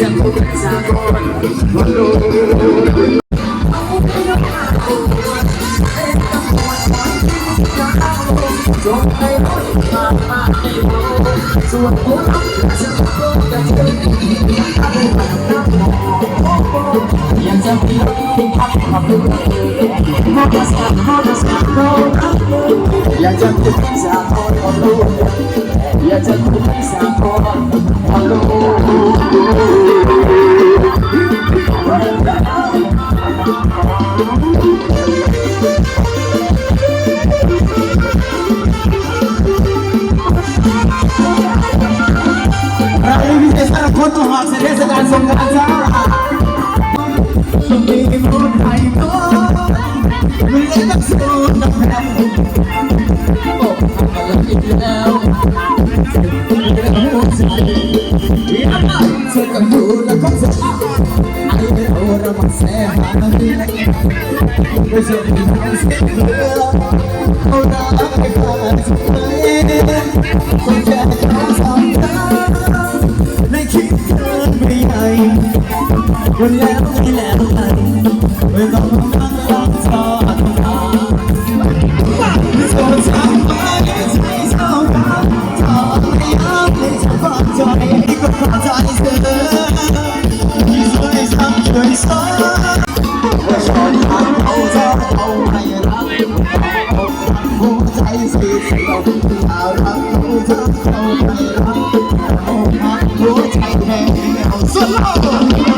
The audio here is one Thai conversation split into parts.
จะคงจะก่อนวันโลก Yang jauh, tingkat, tingkat, tingkat, tingkat, tingkat, tingkat, tingkat, tingkat, อยากจะคุยสามคนเอาลูกอยากจะคุยสามคนเอรู้เราพิเศษสารคนต้องหาเสด็จสการสงกานจ้ We're never, we're never, we're never. เอารักของเธอเข้าไปรักวัวใจแห้งเอาสลบ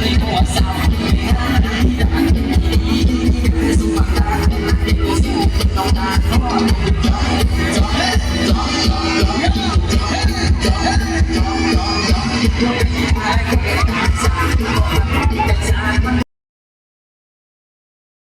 你给我上。